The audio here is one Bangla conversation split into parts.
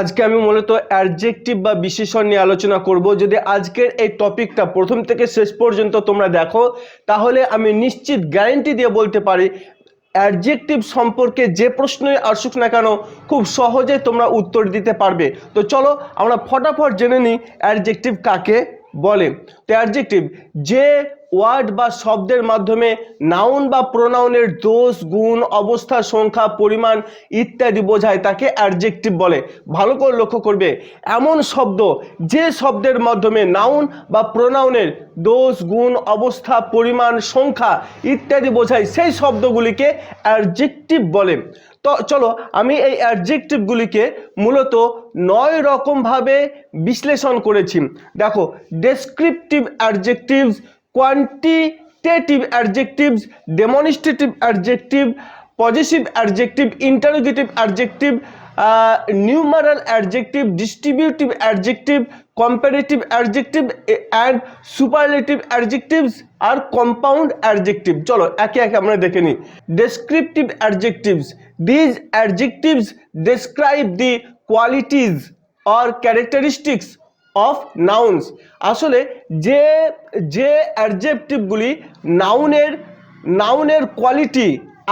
আজকে আমি মূলত অ্যাডজেক্টিভ বা বিশেষণ নিয়ে আলোচনা করব। যদি আজকের এই টপিকটা প্রথম থেকে শেষ পর্যন্ত তোমরা দেখো, তাহলে আমি নিশ্চিত গ্যারেন্টি দিয়ে বলতে পারি অ্যাডজেক্টিভ সম্পর্কে যে প্রশ্নই আসুক না কেন, খুব সহজে তোমরা উত্তর দিতে পারবে। তো চলো আমরা ফটাফট জেনে নিই অ্যাডজেক্টিভ কাকে। বলে। তো অ্যাডজেক্টিভ যে ওয়ার্ড বা শব্দের মাধ্যমে নাউন বা প্রোনাউনের দোষ, গুণ, অবস্থা, সংখ্যা, পরিমাণ ইত্যাদি বোঝায়, তাকে অ্যাডজেক্টিভ বলে। ভালো করে লক্ষ্য করবে, এমন শব্দ যে শব্দের মাধ্যমে নাউন বা প্রোনাউনের দোষ, গুণ, অবস্থা, পরিমাণ, সংখ্যা ইত্যাদি বোঝায়, সেই শব্দগুলিকে অ্যাডজেক্টিভ বলে। তো চলো, আমি এই অ্যাডজেক্টিভগুলিকে মূলত নয় রকমভাবে বিশ্লেষণ করেছি। দেখো descriptive adjectives quantitative adjectives demonstrative adjective positive adjective interrogative adjective numeral adjective distributive adjective comparative adjective and superlative adjectives R compound adjective চলো, একে একে আমরা দেখে নিই। Descriptive adjectives these adjectives describe the qualities or characteristics of nouns আসলে যে যে অ্যাডজেক্টিভগুলি নাউনের নাউনের কোয়ালিটি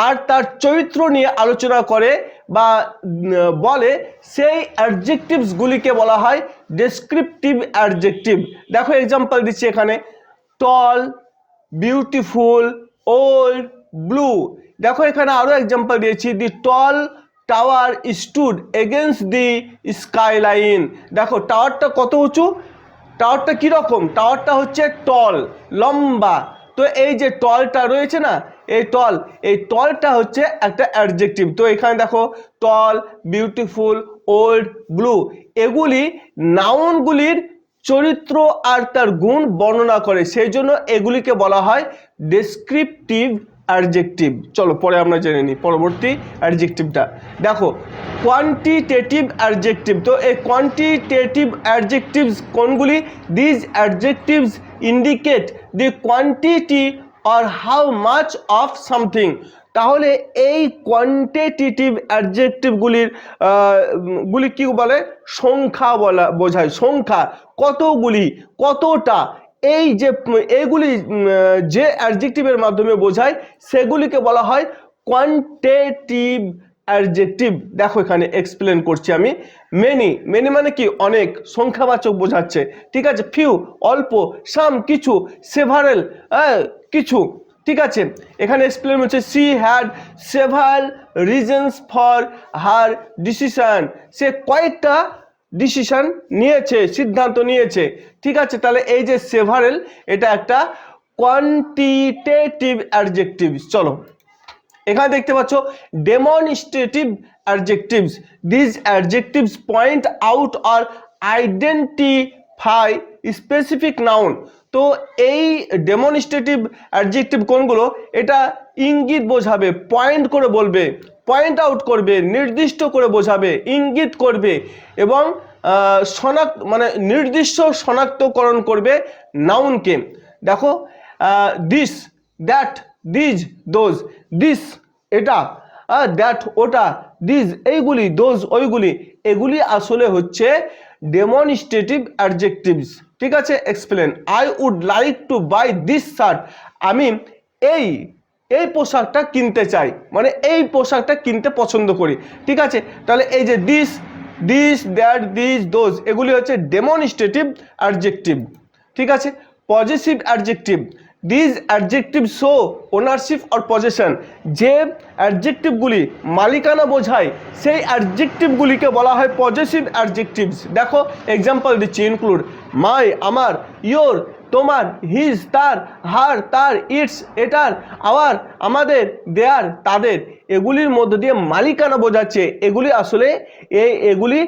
আর তার চরিত্র নিয়ে আলোচনা করে বা বলে সেই অ্যাডজেক্টিভসগুলিকে বলা হয় ডেসক্রিপটিভ অ্যাডজেক্টিভ দেখো এক্সাম্পল দিচ্ছি এখানে। টল বিউটিফুল ওল্ড ব্লু দেখো এখানে আরও এক্সাম্পল দিয়েছি। The tall tower stood against the skyline দেখো টাওয়ারটা কত উঁচু? টাওয়ারটা কীরকম? টাওয়ারটা হচ্ছে টল লম্বা। তো এই যে টলটা রয়েছে না এই টল এই টলটা হচ্ছে একটা অ্যাডজেক্টিভ তো এখানে দেখো টল বিউটিফুল ওল্ড ব্লু এগুলি নাউনগুলির চরিত্র আর তার গুণ বর্ণনা করে। সেই জন্য এগুলিকে বলা হয় ডেসক্রিপটিভ অ্যাডজেক্টিভ চলো, পরে আমরা জেনে নিই পরবর্তী অ্যাডজেক্টিভটা দেখো কোয়ান্টিটেটিভ অ্যাডজেক্টিভ তো এই কোয়ান্টিটেটিভ অ্যাডজেক্টিভস কোনগুলি? These adjectives indicate the quantity or how much of something তাহলে এই কোয়ান্টিটেটিভ অ্যাডজেক্টিভগুলির গুলি কী বলে? সংখ্যা বলা, বোঝায়। সংখ্যা কতগুলি, কতটা? এই যে এইগুলি যে অ্যাডজেক্টিভের মাধ্যমে বোঝায়, সেগুলিকে বলা হয় কোয়ান্টিটিভ অ্যাডজেক্টিভ। দেখো এখানে এক্সপ্লেন করছি আমি। মেনি মেনি মানে কি? অনেক, সংখ্যাবাচক বোঝাচ্ছে। ঠিক আছে? ফিউ অল্প সাম কিছু সেভারেল কিছু। ঠিক আছে? এখানে এক্সপ্লেন হচ্ছে she had several reasons for her decision সে কয়েকটা ডিসিশন নিয়েছে, সিদ্ধান্ত নিয়েছে। ঠিক আছে? তাহলে এই যে সেভারেল এটা একটা কোয়ান্টিটেটিভ অ্যাডজেক্টিভ চলো। এখানে দেখতে পাচ্ছ demonstrative adjectives this adjectives point out or identify specific noun তো এই ডেমনস্ট্রেটিভ অ্যাডজেক্টিভ কোনগুলো? এটা ইঙ্গিত বোঝাবে পয়েন্ট করে বলবে পয়েন্ট আউট করবে, নির্দিষ্ট করে বোঝাবে, ইঙ্গিত করবে এবং শনাক্ত মানে নির্দিষ্ট শনাক্তকরণ করবে নাউনকে দেখো this that these those this এটা দ্যাট ওটা দিজ এইগুলি দোজ ওইগুলি, এগুলি আসলে হচ্ছে ডেমনস্ট্রেটিভ অ্যাডজেক্টিভস ঠিক আছে? Explain I would like to buy this shirt আমি এই এই পোশাকটা কিনতে চাই। মানে এই পোশাকটা কিনতে পছন্দ করি। ঠিক আছে? তাহলে এই যে this this that this those এগুলি হচ্ছে ডেমনস্ট্রেটিভ অ্যাডজেক্টিভ ঠিক আছে? Positive adjective these adjective show ownership or possession যে অ্যাডজেক্টিভগুলি মালিকানা বোঝায়, সেই অ্যাডজেক্টিভগুলিকে বলা হয় পজিটিভ অ্যাডজেক্টিভস দেখো এক্সাম্পল দিচ্ছি ইনক্লুড মাই আমার ইয়োর তোমার হিজ তার হার তার ইটস এটার আওয়ার আমাদের দেয়ার তাদের। এগুলির মধ্য দিয়ে মালিকানা বোঝাচ্ছে। এগুলি আসলে এই এগুলি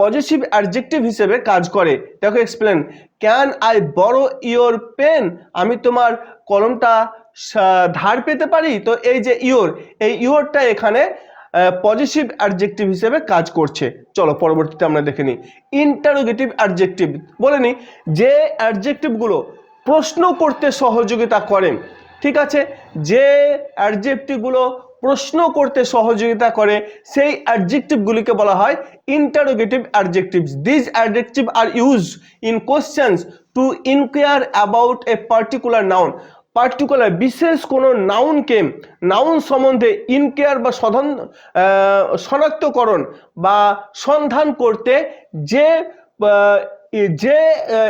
পজিটিভ অ্যাডজেক্টিভ হিসেবে কাজ করে। দেখো explain can I borrow your pen আমি তোমার কলমটা ধার পেতে পারি? তো এই যে ইয়োর এই ইয়োরটা এখানে পজিটিভ অ্যাডজেক্টিভ হিসেবে কাজ করছে। চলো, পরবর্তীতে আমরা দেখে নিই। ইন্টারোগেটিভ অ্যাডজেক্টিভ বলে নিই, যে অ্যাডজেক্টিভগুলো প্রশ্ন করতে সহযোগিতা করেন ঠিক আছে? যে অ্যাডজেক্টিভগুলো প্রশ্ন করতে সহযোগিতা করে, সেই অ্যাডজেক্টিভগুলিকে বলা হয় interrogative adjectives this adjective are use in questions to inquire about a particular noun particular বিশেষ কোনো নাউনকে নাউন সম্বন্ধে ইনকেয়ার বা সধান শনাক্তকরণ বা সন্ধান করতে যে যে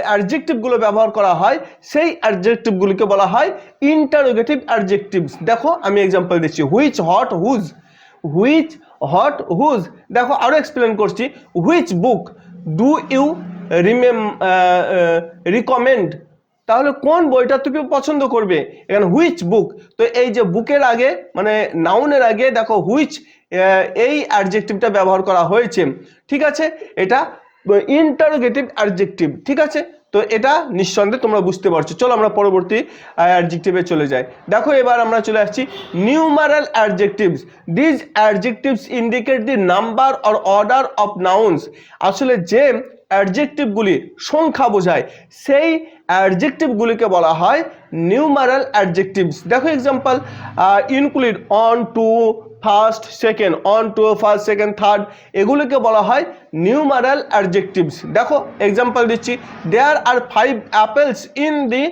অ্যাডজেক্টিভগুলো ব্যবহার করা হয়, সেই অ্যাডজেক্টিভগুলিকে বলা হয় ইন্টারোগেটিভ অ্যাডজেক্টিভস দেখো, আমি এক্সাম্পল দিচ্ছি which what whose which what whose দেখো আরও এক্সপ্লেন করছি which book do you রিমেম recommend তাহলে কোন বইটা তুমি পছন্দ করবে? এখানে হুইচ বুক তো এই যে বুকের আগে মানে নাউনের আগে, দেখো হুইচ এই অ্যাডজেক্টিভটা ব্যবহার করা হয়েছে। ঠিক আছে? এটা ইন্টারোগেটিভ অ্যাডজেক্টিভ ঠিক আছে? তো এটা নিঃসন্দেহে তোমরা বুঝতে পারছ। চলো আমরা পরবর্তী অ্যাডজেক্টিভে চলে যাই। দেখো এবার আমরা চলে আসছি numeral adjectives these adjectives indicate the number or order of nouns আসলে যে অ্যাডজেক্টিভগুলি সংখ্যা বোঝায়। সেই অ্যাডজেক্টিভগুলিকে বলা হয় নিউমারাল অ্যাডজেক্টিভস। দেখো example include one two first second one two first second third এগুলিকে বলা হয় নিউমারাল অ্যাডজেক্টিভস। দেখো এক্সাম্পল দিচ্ছি। There are five apples in the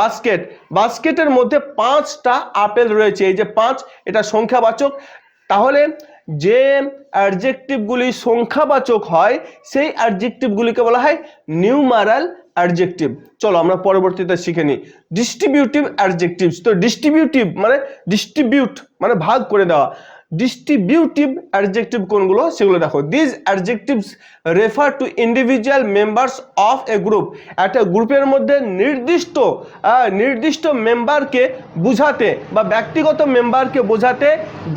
basket বাস্কেটের মধ্যে পাঁচটা আপেল রয়েছে। এই যে পাঁচ, এটা সংখ্যাবাচক। তাহলে যে অ্যাডজেক্টিভগুলি সংখ্যাবাচক হয়, সেই অ্যাডজেক্টিভগুলিকে বলা হয় নিউমারাল অ্যাডজেক্টিভ চলো আমরা পরবর্তীতে শিখে নিই। ডিস্ট্রিবিউটিভ অ্যাডজেক্টিভস তো ডিস্ট্রিবিউটিভ মানে ডিস্ট্রিবিউট মানে ভাগ করে দেওয়া। ডিস্ট্রিবিউটিভ অ্যাডজেক্টিভ কোনগুলো? সেগুলো দেখো। This adjectives refer to individual members of a group একটা গ্রুপের মধ্যে নির্দিষ্ট নির্দিষ্ট মেম্বারকে বুঝাতে বা ব্যক্তিগত মেম্বারকে বোঝাতে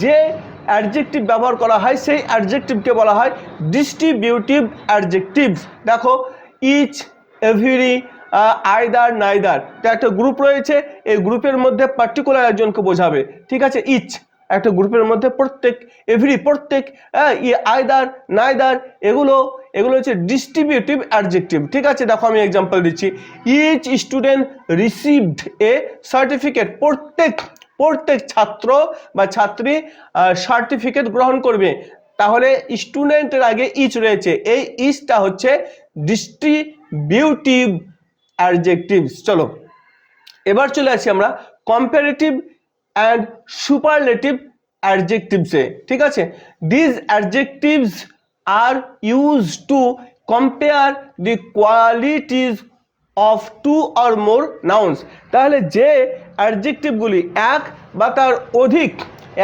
যে অ্যাডজেক্টিভ ব্যবহার করা হয়, সেই অ্যাডজেক্টিভকে বলা হয় ডিস্ট্রিবিউটিভ অ্যাডজেক্টিভ দেখো ইচ এভরি আয়দার নাইদার তো একটা গ্রুপ রয়েছে, এই গ্রুপের মধ্যে পার্টিকুলার একজনকে বোঝাবে। ঠিক আছে ইচ একটা গ্রুপের মধ্যে প্রত্যেক এভরি প্রত্যেক ই আয়দার নাইদার এগুলো এগুলো হচ্ছে ডিস্ট্রিবিউটিভ অ্যাডজেক্টিভ ঠিক আছে, দেখো আমি এক্সাম্পল দিচ্ছি। Each student received a certificate প্রত্যেক প্রত্যেক ছাত্র বা ছাত্রী সার্টিফিকেট গ্রহণ করবে। তাহলে স্টুডেন্টের আগে ইচ রয়েছে। এই ইচটা হচ্ছে ডিস্ট্রিবিউটিভ অ্যাডজেক্টিভস চলো, এবার চলে আসি আমরা কম্পারেটিভ অ্যান্ড সুপারলেটিভ অ্যাডজেক্টিভসে ঠিক আছে? These adjectives are use to compare the qualities of two or more nouns তাহলে যে অ্যাডজেক্টিভগুলি এক বা তার অধিক,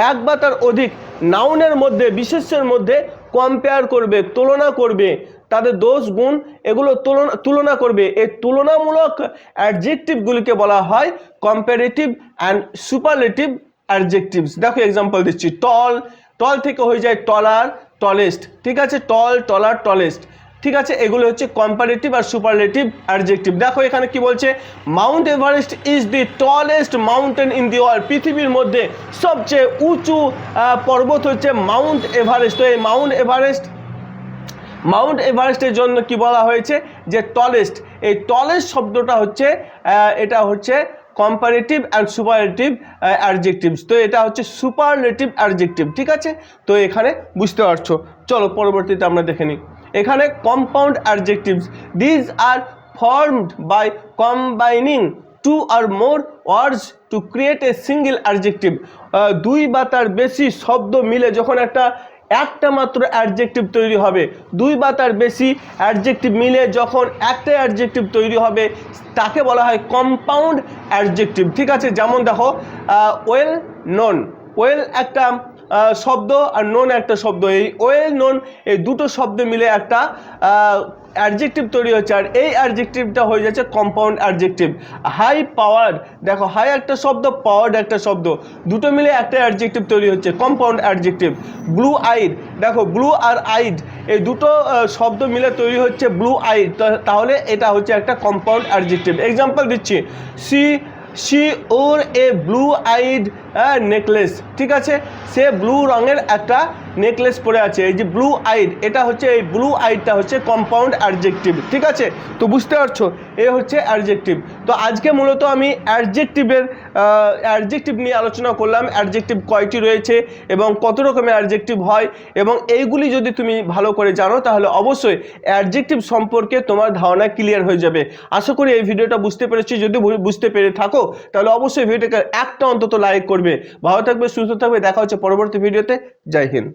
এক বা তার অধিক নাউনের মধ্যে বিশেষের মধ্যে কম্পেয়ার করবে, তুলনা করবে, তাদের দোষ, গুণ এগুলো তুলনা তুলনা করবে। এই তুলনামূলক অ্যাডজেক্টিভগুলিকে বলা হয় কম্পারেটিভ অ্যান্ড সুপারলেটিভ অ্যাডজেক্টিভস দেখো এক্সাম্পল দিচ্ছি টল টল থেকে হয়ে যায় টলার টলেস্ট ঠিক আছে? টল টলার টলেস্ট ঠিক আছে? এগুলো হচ্ছে কম্পারেটিভ আর সুপারলেটিভ অ্যাডজেক্টিভ দেখো এখানে কি বলছে? Mount Everest is the tallest mountain in the world পৃথিবীর মধ্যে সবচেয়ে উঁচু পর্বত হচ্ছে মাউন্ট এভারেস্ট তো এই মাউন্ট এভারেস্ট মাউন্ট এভারেস্টের জন্য কি বলা হয়েছে? যে টলেস্ট এই টলেস্ট শব্দটা হচ্ছে এটা হচ্ছে কম্পারেটিভ অ্যান্ড সুপারলেটিভ অ্যাডজেক্টিভস তো এটা হচ্ছে সুপারলেটিভ অ্যাডজেক্টিভ ঠিক আছে? তো এখানে বুঝতে পারছ। চলো, পরবর্তীতে আমরা দেখে নিই। এখানে compound adjectives these are formed by combining two or more words to create a single adjective দুই বা তার বেশি শব্দ মিলে যখন একটা একটা মাত্র অ্যাডজেক্টিভ তৈরি হবে, দুই বা তার বেশি অ্যাডজেক্টিভ মিলে যখন একটা অ্যাডজেক্টিভ তৈরি হবে, তাকে বলা হয় কম্পাউন্ড অ্যাডজেক্টিভ ঠিক আছে, যেমন দেখো ওয়েল নন ওয়েল একটা শব্দ আর নন একটা শব্দ। এই ওয়েল নন এই দুটো শব্দ মিলে একটা অ্যাডজেক্টিভ তৈরি হচ্ছে। আর এই অ্যাডজেক্টিভটা হয়ে যাচ্ছে কম্পাউন্ড অ্যাডজেক্টিভ হাই পাওয়ার্ড দেখো হাই একটা শব্দ পাওয়ার্ড একটা শব্দ। দুটো মিলে একটা অ্যাডজেক্টিভ তৈরি হচ্ছে কম্পাউন্ড অ্যাডজেক্টিভ ব্লু আইড দেখো ব্লু আর আইড এই দুটো শব্দ মিলে তৈরি হচ্ছে ব্লু আইড তাহলে এটা হচ্ছে একটা কম্পাউন্ড অ্যাডজেক্টিভ এক্সাম্পল দিচ্ছি। She she wore a blue eyed necklace ঠিক আছে? সে ব্লু রঙের একটা নেকলেস পরে আছে, এই যে ব্লু আইড এটা হচ্ছে এই ব্লু আইডটা হচ্ছে কম্পাউন্ড অ্যাডজেক্টিভ ঠিক আছে? তো বুঝতে পারছ? এ হচ্ছে অ্যাডজেক্টিভ তো আজকে মূলত আমি অ্যাডজেক্টিভের অ্যাডজেক্টিভ নিয়ে আলোচনা করলাম অ্যাডজেক্টিভ কয়টি রয়েছে এবং কত রকমের অ্যাডজেক্টিভ হয়, এবং এইগুলি যদি তুমি ভালো করে জানো, তাহলে অবশ্যই অ্যাডজেক্টিভ সম্পর্কে তোমার ধারণা ক্লিয়ার হয়ে যাবে। আশা করি এই ভিডিওটা বুঝতে পেরেছি। যদি বুঝতে পেরে থাকো, তাহলে অবশ্যই ভিডিওটাকে একটা অন্তত লাইক করবে। ভালো থাকবে সুস্থ থাকবে। দেখা হচ্ছে পরবর্তী ভিডিওতে। জয় হিন্দ।